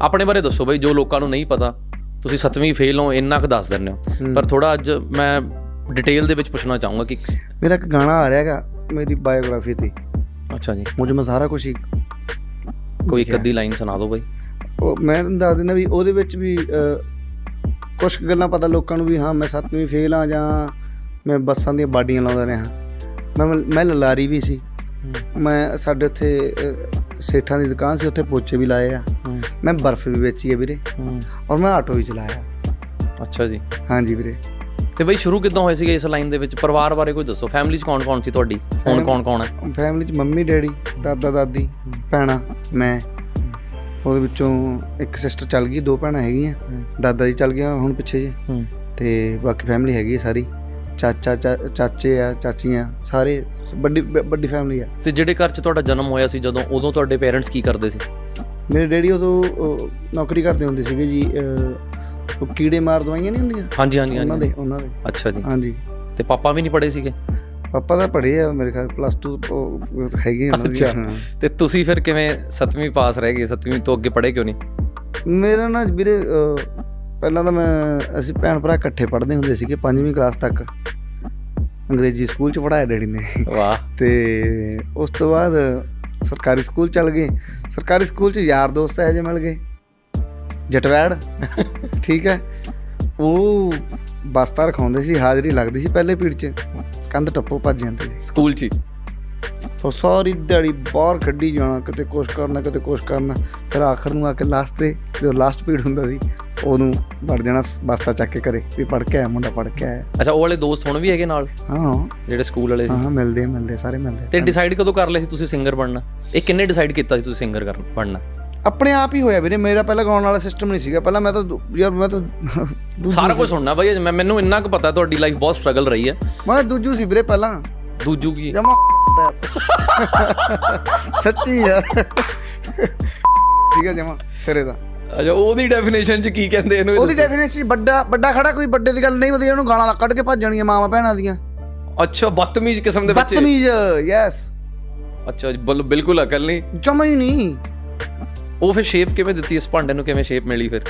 ਆਪਣੇ ਬਾਰੇ ਦੱਸੋ ਬਈ ਜੋ ਲੋਕਾਂ ਨੂੰ ਨਹੀਂ ਪਤਾ ਤੁਸੀਂ ਸੱਤਵੀਂ ਫੇਲ ਹੋ ਇੰਨਾ ਕੁ ਦੱਸ ਦਿੰਦੇ ਹੋ। ਪਰ ਥੋੜਾ ਅੱਜ ਮੈਂ ਡਿਟੇਲ ਦੇ ਵਿੱਚ ਪੁੱਛਣਾ ਚਾਹੂੰਗਾ ਕਿ ਮੇਰਾ ਇੱਕ ਗਾਣਾ ਆ ਰਿਹਾ ਹੈਗਾ ਮੇਰੀ ਬਾਇਓਗ੍ਰਾਫੀ ਤੇ। ਅੱਛਾ ਜੀ। ਮੁਝ ਮੈਂ ਸਾਰਾ ਕੁਝ ਹੀ ਕੋਈ ਇੱਕ ਅੱਧੀ ਲਾਈਨ ਸੁਣਾ ਦਿਓ ਬਈ। ਉਹ ਮੈਂ ਦੱਸ ਦਿੰਦਾ ਵੀ ਉਹਦੇ ਵਿੱਚ ਵੀ ਕੁਝ ਗੱਲਾਂ ਪਤਾ ਲੋਕਾਂ ਨੂੰ ਵੀ ਹਾਂ ਮੈਂ ਸੱਤਵੀਂ ਫੇਲ ਆ ਜਾਂ ਮੈਂ ਬੱਸਾਂ ਦੀਆਂ ਬਾਡੀਆਂ ਲਾਉਂਦਾ ਰਿਹਾ। ਮੈਂ ਮੈਂ ਲਲਾਰੀ ਵੀ ਸੀ। ਮੈਂ ਸਾਡੇ ਉੱਥੇ ਸੇਠਾਂ ਦੀ ਦੁਕਾਨ ਸੀ ਉੱਥੇ ਪੋਚੇ ਵੀ ਲਾਏ ਆ। ਮੈਂ ਬਰਫ਼ ਵੀ ਵੇਚੀ ਹੈ ਵੀਰੇ। ਹੂੰ। ਔਰ ਮੈਂ ਆਟੋ ਵੀ ਚਲਾਇਆ। ਅੱਛਾ ਜੀ। ਹਾਂਜੀ ਵੀਰੇ। ਤੇ ਬਈ ਸ਼ੁਰੂ ਕਿੱਦਾਂ ਹੋਏ ਸੀਗੇ ਇਸ ਲਾਈਨ ਦੇ ਵਿੱਚ? ਪਰਿਵਾਰ ਬਾਰੇ ਕੋਈ ਦੱਸੋ। ਫੈਮਿਲੀ 'ਚ ਕੌਣ-ਕੌਣ ਸੀ ਤੁਹਾਡੀ? ਹੁਣ ਕੌਣ-ਕੌਣ ਹੈ? ਫੈਮਿਲੀ 'ਚ ਮੰਮੀ ਡੈਡੀ ਦਾਦਾ ਦਾਦੀ ਭੈਣਾਂ ਮੈਂ। ਉਹਦੇ ਵਿੱਚੋਂ ਇੱਕ ਸਿਸਟਰ ਚੱਲ ਗਈ ਦੋ ਭੈਣਾਂ ਹੈਗੀਆਂ। ਦਾਦਾ ਜੀ ਚੱਲ ਗਿਆ ਹੁਣ ਪਿੱਛੇ ਜੇ। ਤੇ ਬਾਕੀ ਫੈਮਿਲੀ ਹੈਗੀ ਸਾਰੀ। ਚਾਚਾ ਚਾਚੇ ਆ ਚਾਚੀਆਂ ਸਾਰੇ ਵੱਡੀ ਵੱਡੀ ਫੈਮਿਲੀ ਆ। ਤੇ ਜਿਹੜੇ ਘਰ 'ਚ ਤੁਹਾਡਾ ਜਨਮ ਹੋਇਆ ਸੀ ਜਦੋਂ ਉਦੋਂ ਤੁਹਾਡੇ ਪੇਰੈਂਟਸ ਕੀ ਕਰਦੇ ਸੀ? ਮੇਰੇ ਡੈਡੀ ਉਦੋਂ ਨੌਕਰੀ ਕਰਦੇ ਹੁੰਦੇ ਸੀਗੇ ਜੀ ਉਹ ਕੀੜੇ ਮਾਰ ਦਵਾਈਆਂ ਨਹੀਂ ਹੁੰਦੀਆਂ? ਹਾਂਜੀ ਹਾਂਜੀ ਉਹਨਾਂ ਦੇ ਉਹਨਾਂ ਦੇ। ਅੱਛਾ ਜੀ। ਹਾਂਜੀ। ਤੇ ਪਾਪਾ ਵੀ ਨਹੀਂ ਪੜ੍ਹੇ ਸੀਗੇ? ਪਾਪਾ ਦਾ ਪੜ੍ਹੇ ਆ ਮੇਰੇ ਖਿਆਲ ਪਲੱਸ 2 ਹੈਗੇ ਉਹਨਾਂ ਦੀ ਅੱਛਾ। ਤੇ ਤੁਸੀਂ ਫਿਰ ਕਿਵੇਂ 7ਵੀਂ ਪਾਸ ਰਹਿ ਗਏ? 7ਵੀਂ ਤੋਂ ਅੱਗੇ ਪੜ੍ਹੇ ਕਿਉਂ ਨਹੀਂ? ਮੇਰਾ ਨਾ ਵੀਰੇ ਪਹਿਲਾਂ ਤਾਂ ਮੈਂ ਅਸੀਂ ਭੈਣ ਭਰਾ ਇਕੱਠੇ ਪੜ੍ਹਦੇ ਹੁੰਦੇ ਸੀਗੇ ਪੰਜਵੀਂ ਕਲਾਸ ਤੱਕ। ਅੰਗਰੇਜ਼ੀ ਸਕੂਲ ਚ ਪੜਾਇਆ ਡੈਡੀ ਨੇ। ਵਾਹ। ਤੇ ਉਸ ਤੋਂ ਬਾਅਦ ਸਰਕਾਰੀ ਸਕੂਲ ਚੱਲ ਗਏ। ਸਰਕਾਰੀ ਸਕੂਲ ਚ ਯਾਰ ਦੋਸਤ ਇਹੋ ਜਿਹੇ ਮਿਲ ਗਏ। ਜਟਵੈੜ। ਠੀਕ ਹੈ। ਉਹ ਬਸਤਾ ਰਖਾਉਂਦੇ ਸੀ ਹਾਜ਼ਰੀ ਲੱਗਦੀ ਸੀ ਪਹਿਲੇ ਪੀੜ ਚ। ਕੰਧ ਟੱਪੋ ਭੱਜ ਜਾਂਦੇ। ਸਕੂਲ 'ਚ ਉਹ ਸਾਰੀ ਦਿਹਾੜੀ ਬਾਹਰ ਕੱਢੀ ਜਾਣਾ ਕਿਤੇ ਕੁਛ ਕਰਨਾ ਕਿਤੇ ਕੁਛ ਕਰਨਾ। ਫਿਰ ਆਖਰ ਨੂੰ ਆ ਕੇ ਲਾਸਟ ਤੇ ਜਦੋਂ ਲਾਸਟ ਪੀੜ ਹੁੰਦਾ ਸੀ ਉਹਨੂੰ ਵੜ ਜਾਣਾ ਸ- ਬਸਤਾ ਚੱਕ ਕੇ ਕਰੇ ਵੀ ਪੜ ਕੇ ਆਇਆ ਮੁੰਡਾ ਪੜ ਕੇ ਆਇਆ। ਅੱਛਾ ਉਹ ਵਾਲੇ ਦੋਸਤ ਹੁਣ ਵੀ ਹੈਗੇ ਨਾਲ? ਹਾਂ। ਜਿਹੜੇ ਸਕੂਲ ਵਾਲੇ ਸੀ? ਹਾਂ ਮਿਲਦੇ ਮਿਲਦੇ ਸਾਰੇ ਮਿਲਦੇ। ਤੇ ਡਿਸਾਈਡ ਕਦੋਂ ਕਰ ਲਿਆ ਸੀ ਤੁਸੀਂ ਸਿੰਗਰ ਬਣਨਾ? ਇਹ ਕਿੰਨੇ ਡਿਸਾਈਡ ਕੀਤਾ ਸੀ ਤੁਸੀਂ ਸਿੰਗਰ ਕਰਨ ਬਣਨਾ? ਆਪਣੇ ਆਪ ਹੀ ਹੋਇਆ ਵੀਰੇ ਮੇਰਾ ਪਹਿਲਾਂ ਗਾਉਣ ਵਾਲਾ ਸਿਸਟਮ ਨਹੀਂ ਸੀਗਾ। ਪਹਿਲਾਂ ਮੈਂ ਤਾਂ ਯਾਰ ਮੈਂ ਤਾਂ ਸਾਰਾ ਕੁਝ ਸੁਣਨਾ ਬਈ ਮੈਨੂੰ ਇੰਨਾ ਕੁ ਪਤਾ ਤੁਹਾਡੀ ਲਾਈਫ ਬਹੁਤ ਸਟਰਗਲ ਰਹੀ ਹੈ। ਮੈਂ ਦੂਜੂ ਸੀ ਵੀਰੇ ਪਹਿਲਾਂ। ਦੂਜੂ ਕੀ? ਜਮਾ ਸੱਚੀ ਯਾਰ। ਠੀਕ ਹੈ ਜਮਾ ਸਿਰੇ ਦਾ। ਅੱਛਾ ਉਹਦੀ ਡੈਫੀਨੇਸ਼ਨ 'ਚ ਕੀ ਕਹਿੰਦੇ ਇਹਨੂੰ ਇਹ ਉਹਦੀ। ਡੈਫੀਨੇਸ਼ਨ ਵੱਡਾ ਵੱਡਾ ਖੜਾ ਕੋਈ ਵੱਡੇ ਦੀ ਗੱਲ ਨਹੀਂ ਵਧੀਆ ਉਹਨੂੰ ਗਾਲਾਂ ਕੱਢ ਕੇ ਭੱਜ ਜਾਣੀਆਂ ਮਾਵਾਂ ਭੈਣਾਂ ਦੀਆਂ। ਅੱਛਾ ਬਦਤਮੀਜ਼ ਕਿਸਮ ਦੇ ਬੱਚੇ। ਬਦਤਮੀਜ਼ ਯੈਸ ਅੱਛਾ ਬਿਲਕੁਲ ਅਕਲ ਨਹੀਂ। ਜਮਾ ਹੀ ਨਹੀਂ। ਉਹ ਫਿਰ ਸ਼ੇਪ ਕਿਵੇਂ ਦਿੱਤੀ ਇਸ ਭਾਂਡੇ ਨੂੰ ਕਿਵੇਂ ਸ਼ੇਪ ਮਿਲੀ ਫਿਰ?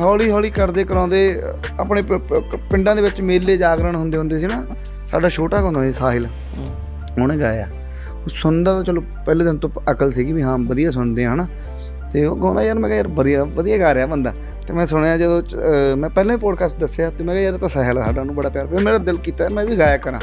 ਹੌਲੀ ਹੌਲੀ ਕਰਦੇ ਕਰਾਉਂਦੇ ਆਪਣੇ ਪਿੰਡਾਂ ਦੇ ਵਿੱਚ ਮੇਲੇ ਜਾਗਰਣ ਹੁੰਦੇ ਹੁੰਦੇ ਸੀ ਨਾ ਸਾਡਾ ਛੋਟਾ ਹੁੰਦਾ ਸੀ ਸਾਹਿਲ? ਉਹਨੇ ਗਾਇਆ। ਉਹ ਸੁਣਦਾ ਤਾਂ ਚਲੋ ਪਹਿਲੇ ਦਿਨ ਤੋਂ ਅਕਲ ਸੀਗੀ ਵੀ ਹਾਂ ਵਧੀਆ ਸੁਣਦੇ ਆ ਹਨਾ। ਤੇ ਉਹ ਗਾਉਂਦਾ ਯਾਰ, ਮੈਂ ਕਿਹਾ ਯਾਰ ਵਧੀਆ ਵਧੀਆ ਗਾ ਰਿਹਾ ਬੰਦਾ। ਤੇ ਮੈਂ ਸੁਣਿਆ ਜਦੋਂ ਮੈਂ ਪਹਿਲਾਂ ਹੀ ਪੋਡਕਾਸਟ ਦੱਸਿਆ ਤੇ ਮੈਂ ਕਿਹਾ ਯਾਰ ਤਾਂ ਸਾਹਿਲ ਸਾਡਾ ਨੂੰ ਬੜਾ ਪਿਆਰ। ਪਿਆ ਮੇਰਾ ਦਿਲ ਕੀਤਾ, ਮੈਂ ਵੀ ਗਾਇਆ ਕਰਾਂ।